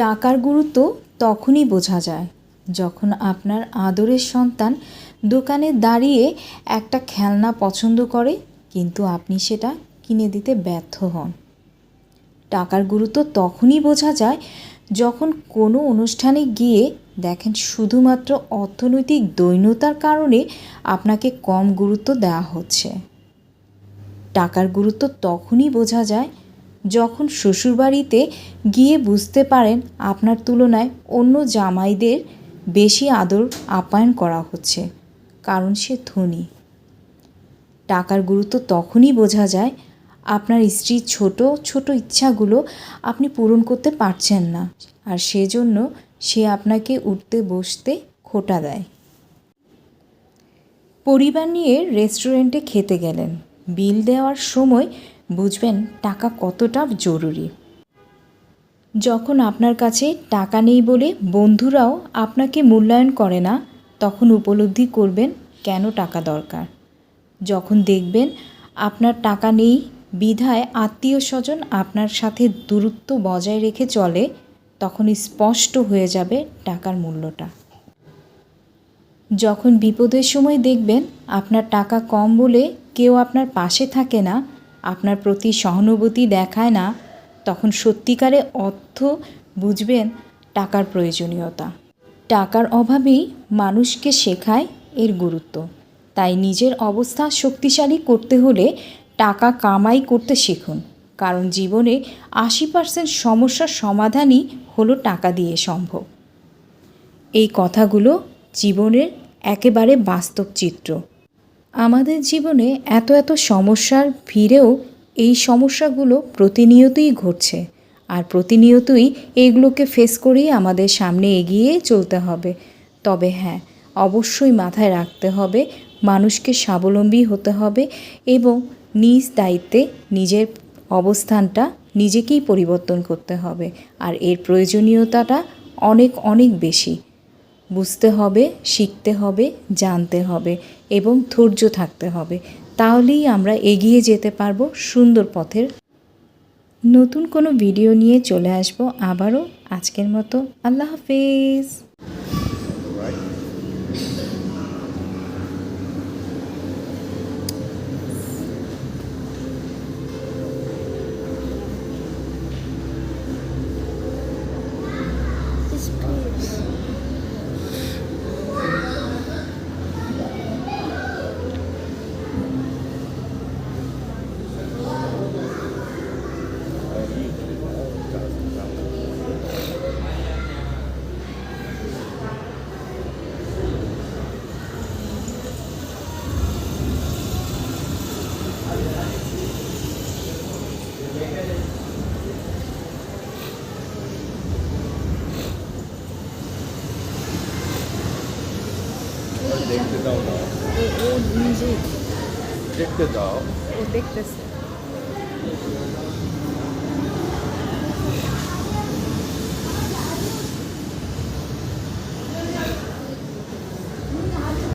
টাকার গুরুত্ব তখনই বোঝা যায়, যখন আপনার আদরের সন্তান দোকানে দাঁড়িয়ে একটা খেলনা পছন্দ করে, কিন্তু আপনি সেটা কিনে দিতে ব্যর্থ হন। টাকার গুরুত্ব তখনই বোঝা যায়, যখন কোনো অনুষ্ঠানে গিয়ে দেখেন শুধুমাত্র অর্থনৈতিক দৈন্যতার কারণে আপনাকে কম গুরুত্ব দেওয়া হচ্ছে। টাকার গুরুত্ব তখনই বোঝা যায় যখন শ্বশুরবাড়িতে গিয়ে বুঝতে পারেন আপনার তুলনায় অন্য জামাইদের বেশি আদর আপ্যায়ন করা হচ্ছে, কারণ সে ধনী। টাকার গুরুত্ব তখনই বোঝা যায় আপনার স্ত্রীর ছোট ছোট ইচ্ছাগুলো আপনি পূরণ করতে পারছেন না আর সেজন্য সে আপনাকে উঠতে বসতে খোটা দেয়। পরিবার নিয়ে রেস্টুরেন্টে খেতে গেলেন। বিল দেওয়ার সময় বুঝবেন টাকা কতটা জরুরি। যখন আপনার কাছে টাকা নেই বলে বন্ধুরাও আপনাকে মূল্যায়ন করে না, তখন উপলব্ধি করবেন কেন টাকা দরকার। যখন দেখবেন আপনার টাকা নেই, বিধায় আত্মীয় স্বজন আপনার সাথে দূরত্ব বজায় রেখে চলে, তখন স্পষ্ট হয়ে যাবে টাকার মূল্যটা। যখন বিপদের সময় দেখবেন আপনার টাকা কম বলে কেউ আপনার পাশে থাকে না আপনার প্রতি সহানুভূতি দেখায় না, তখন সত্যিকারে অর্থ বুঝবেন টাকার প্রয়োজনীয়তা। টাকার অভাবেই মানুষকে শেখায় এর গুরুত্ব। তাই নিজের অবস্থা শক্তিশালী করতে হলে টাকা কামাই করতে শিখুন। কারণ জীবনে আশি পার্সেন্ট সমস্যার সমাধানই হলো টাকা দিয়ে সম্ভব। এই কথাগুলো জীবনের একেবারে বাস্তব চিত্র। আমাদের জীবনে এত এত সমস্যার ভিড়েও এই সমস্যাগুলো প্রতিনিয়তই ঘটছে। আর প্রতিনিয়তই এইগুলোকে ফেস করেই আমাদের সামনে এগিয়ে চলতে হবে। তবে হ্যাঁ অবশ্যই মাথায় রাখতে হবে, মানুষকে স্বাবলম্বী হতে হবে এবং নিজ দায়িত্বে নিজের অবস্থানটা নিজেকেই পরিবর্তন করতে হবে। আর এর প্রয়োজনীয়তাটা অনেক অনেক বেশি। বুঝতে হবে, শিখতে হবে, জানতে হবে এবং ধৈর্য থাকতে হবে। তাহলেই আমরা এগিয়ে যেতে পারব সুন্দর পথের। নতুন কোনো ভিডিও নিয়ে চলে আসব আবারও আজকের মতো। আল্লাহ হাফিজ। দেখতে দাও না। ও নিজে দেখতে দাও। ও দেখতেছে।